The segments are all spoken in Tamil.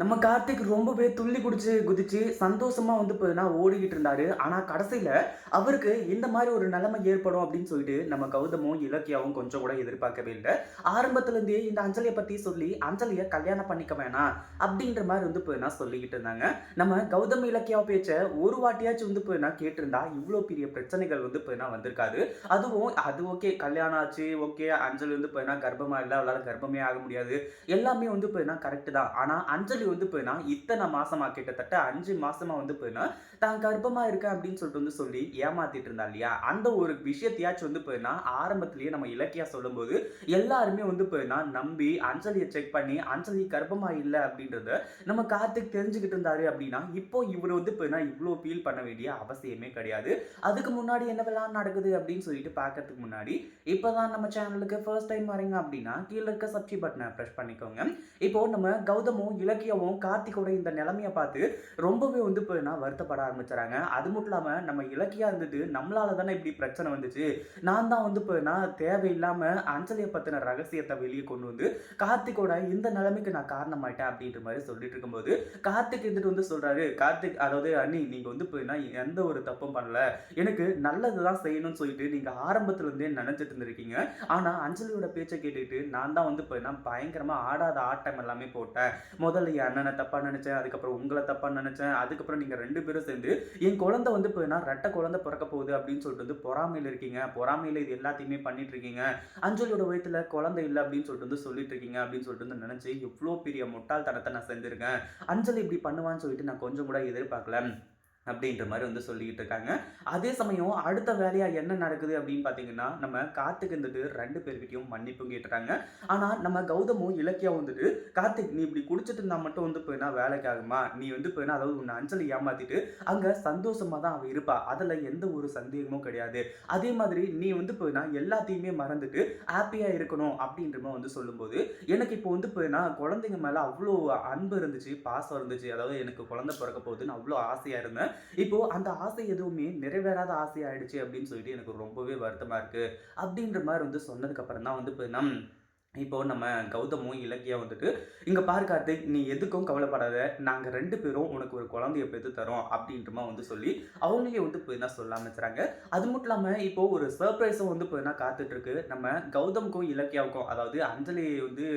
நம்ம கார்த்திக் ரொம்பவே துள்ளி குடிச்சு குதிச்சு சந்தோஷமா வந்து போனா ஓடிக்கிட்டு இருந்தாரு. ஆனா கடைசியில அவருக்கு இந்த மாதிரி ஒரு நிலைமை ஏற்படும் அப்படின்னு சொல்லிட்டு நம்ம கௌதமும் இலக்கியாவும் கொஞ்சம் கூட எதிர்பார்க்கவே இல்லை. ஆரம்பத்துல இருந்தே இந்த அஞ்சலியை பத்தி சொல்லி அஞ்சலியை கல்யாணம் பண்ணிக்க வேணாம் அப்படின்ற மாதிரி வந்து போனா சொல்லிக்கிட்டு இருந்தாங்க. நம்ம கௌதம் இலக்கியாவை பேச்ச ஒரு வாட்டியாச்சும் வந்து போனா கேட்டிருந்தா இவ்வளோ பெரிய பிரச்சனைகள் வந்து போனா வந்திருக்காது. அதுவும் அது ஓகே கல்யாணம் ஆச்சு ஓகே அஞ்சலி வந்து போனா கர்ப்பமா இல்லை அவளால கர்ப்பமே ஆக முடியாது. எல்லாமே வந்து போயினா கரெக்டு தான். ஆனா அஞ்சலி வந்து போயினா இத்தனை மாசமா கிட்டத்தட்ட அஞ்சு மாசமா வந்து போயினா தான் கர்ப்பமா இருக்கேன் அப்படின்னு சொல்லிட்டு வந்து சொல்லி ஏமாத்திட்டு இருந்தா இல்லையா? அந்த ஒரு விஷயத்தையாச்சும் வந்து போயினா ஆரம்பத்திலேயே நம்ம இலக்கியா சொல்லும்போது எல்லாருமே வந்து போயினா நம்பி அஞ்சலியை செக் பண்ணி அஞ்சலி கர்ப்பமா இல்லை அப்படின்றத நம்ம கார்த்திக் தெரிஞ்சுக்கிட்டு இருந்தாரு அப்படின்னா இப்போ இவர் வந்து போயினா இவ்வளோ ஃபீல் பண்ண வேண்டிய அவசியமே கிடையாது. அதுக்கு முன்னாடி என்னவெல்லாம் நடக்குது அப்படின்னு சொல்லிட்டு பார்க்கறதுக்கு முன்னாடி இப்போதான் நம்ம சேனலுக்கு ஃபர்ஸ்ட் டைம் வரீங்க அப்படின்னா கீழே இருக்க சப்ஸ்கிரைப் பட்டனை ப்ரெஸ் பண்ணிக்கோங்க. இப்போ நம்ம கௌதமும் இலக்கிய இலக்கியவும் கார்த்திகோட இந்த நிலைமையை பார்த்து ரொம்பவே வந்து இப்போ நான் வருத்தப்பட ஆரம்பிச்சுறாங்க. அது மட்டும் இல்லாமல் நம்ம இலக்கியா இருந்துட்டு நம்மளால தானே இப்படி பிரச்சனை வந்துச்சு. நான் தான் வந்து இப்போ நான் தேவையில்லாமல் அஞ்சலியை பற்றின ரகசியத்தை வெளியே கொண்டு வந்து கார்த்திகோட இந்த நிலைமைக்கு நான் காரணமாயிட்டேன் அப்படின்ற மாதிரி சொல்லிட்டு இருக்கும்போது கார்த்திக் இருந்துட்டு வந்து சொல்கிறாரு கார்த்திக் அதாவது அண்ணி நீங்கள் வந்து இப்போ நான் எந்த ஒரு தப்பும் பண்ணல. எனக்கு நல்லது தான் செய்யணும்னு சொல்லிட்டு நீங்கள் ஆரம்பத்துலேருந்தே இருந்தே இருந்திருக்கீங்க. ஆனால் அஞ்சலியோட பேச்சை கேட்டுக்கிட்டு நான் தான் வந்து இப்போ நான் பயங்கரமாக ஆடாத ஆட்டம் எல்லாமே போட்டேன். முதல்ல அண்ணனை தப்பா நினைச்சேன் அதுக்கப்புறம் உங்களை தப்பா நினைச்சேன் அதுக்கப்புறம் நீங்க ரெண்டு பேரும் சேர்ந்து என் குழந்தை வந்து போயினா ரெட்டை குழந்தை பிறக்க போகுது அப்படின்னு சொல்லிட்டு வந்து பொறாமையில இருக்கீங்க. பொறாமையில இது எல்லாத்தையுமே பண்ணிட்டு இருக்கீங்க. அஞ்சலியோட வயித்துல குழந்தை இல்லை அப்படின்னு சொல்லிட்டு வந்து சொல்லிட்டு இருக்கீங்க அப்படின்னு சொல்லிட்டு வந்து நினைச்சு எவ்வளோ பெரிய முட்டாள்தனத்தை நான் செஞ்சிருக்கேன். அஞ்சலி இப்படி பண்ணுவான்னு சொல்லிட்டு நான் கொஞ்சம் கூட எதிர்பார்க்கல. அப்படின்ற மாதிரி வந்து சொல்லிக்கிட்டு இருக்காங்க. அதே சமயம் அடுத்த வேலையாக என்ன நடக்குது அப்படின்னு பார்த்தீங்கன்னா நம்ம கார்த்திக் வந்துட்டு ரெண்டு பேர்கிட்டையும் மன்னிப்பும் கேட்டுறாங்க ஆனால் நம்ம கௌதமும் இலக்கியா வந்துட்டு கார்த்திக் நீ இப்படி குடிச்சிட்டு இருந்தால் மட்டும் வந்து போயினா வேலைக்கு ஆகுமா நீ வந்து போயினா அதாவது உன்னை அஞ்சலி ஏமாத்திட்டு அங்கே சந்தோஷமாக தான் அவள் இருப்பா. அதில் எந்த ஒரு சந்தேகமும் கிடையாது. அதே மாதிரி நீ வந்து போயினா எல்லாத்தையுமே மறந்துட்டு ஹாப்பியாக இருக்கணும். அப்படின்ற மாதிரி வந்து சொல்லும்போது எனக்கு இப்போ வந்து போயினா குழந்தைங்க மேலே அவ்வளோ அன்பு இருந்துச்சு பாசம் இருந்துச்சு. அதாவது எனக்கு குழந்தை பிறக்க போகுதுன்னு அவ்வளோ ஆசையாக இருந்தேன். இப்போ அந்த ஆசை எதுவுமே நிறைவேறாத ஆசை ஆயிடுச்சு அப்படின்னு சொல்லிட்டு எனக்கு ரொம்பவே வருத்தமா இருக்கு. அப்படின்ற மாதிரி வந்து சொன்னதுக்கு அப்புறம் தான் வந்து இப்போ நம் இப்போ நம்ம கௌதமும் இலக்கியா வந்துட்டு இங்கே பாரு கார்த்திக் நீ எதுக்கும் கவலைப்படாத. நாங்கள் ரெண்டு பேரும் உனக்கு ஒரு குழந்தைய பெற்று தரோம் அப்படின்றமா வந்து சொல்லி அவங்களே வந்து இப்போ என்ன சொல்ல ஆரம்பிச்சுறாங்க. அது மட்டும் இல்லாமல் இப்போ ஒரு சர்ப்ரைஸும் வந்து இப்போ என்ன காத்துட்டு நம்ம கௌதமுக்கும் இலக்கியாவுக்கும் அதாவது அஞ்சலி வந்து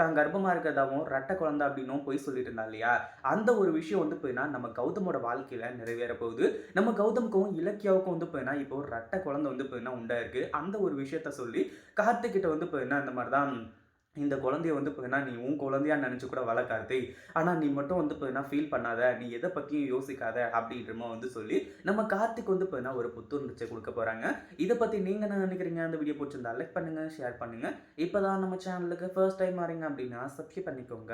தான் கர்ப்பமாக இருக்கிறதாவும் ரெட்டை குழந்தை அப்படின்னும் போய் சொல்லிட்டு இருந்தா இல்லையா? அந்த ஒரு விஷயம் வந்து போயின்னா நம்ம கௌதமோட வாழ்க்கையில் நிறைவேற போகுது. நம்ம கௌதமுக்கும் இலக்கியாவுக்கும் வந்து போயினா இப்போ ரெட்டை குழந்தை வந்து போயினா உண்டாயிருக்கு. அந்த ஒரு விஷயத்த சொல்லி கார்த்திகிட்ட வந்து போயினா இந்த மாதிரி தான் இந்த குழந்தைய வந்து பார்த்தீங்கன்னா நீ உன் குழந்தையா நினச்சி கூட வளர்க்காதே ஆனால் நீ மட்டும் வந்து பார்த்தீங்கன்னா ஃபீல் பண்ணாத. நீ எதை பற்றியும் யோசிக்காத அப்படின்றமா வந்து சொல்லி நம்ம கார்த்திக் வந்து பார்த்தீங்கன்னா ஒரு புத்துணர்ச்சி கொடுக்க போகிறாங்க இதை பற்றி நீங்கள் என்ன நினைக்கிறீங்க? அந்த வீடியோ பிடிச்சிருந்தா லைக் பண்ணுங்கள் ஷேர் பண்ணுங்கள் இப்போ தான் நம்ம சேனலுக்கு ஃபர்ஸ்ட் டைம் வரீங்க அப்படின்னா சப்ஸ்கிரைப் பண்ணிக்கோங்க.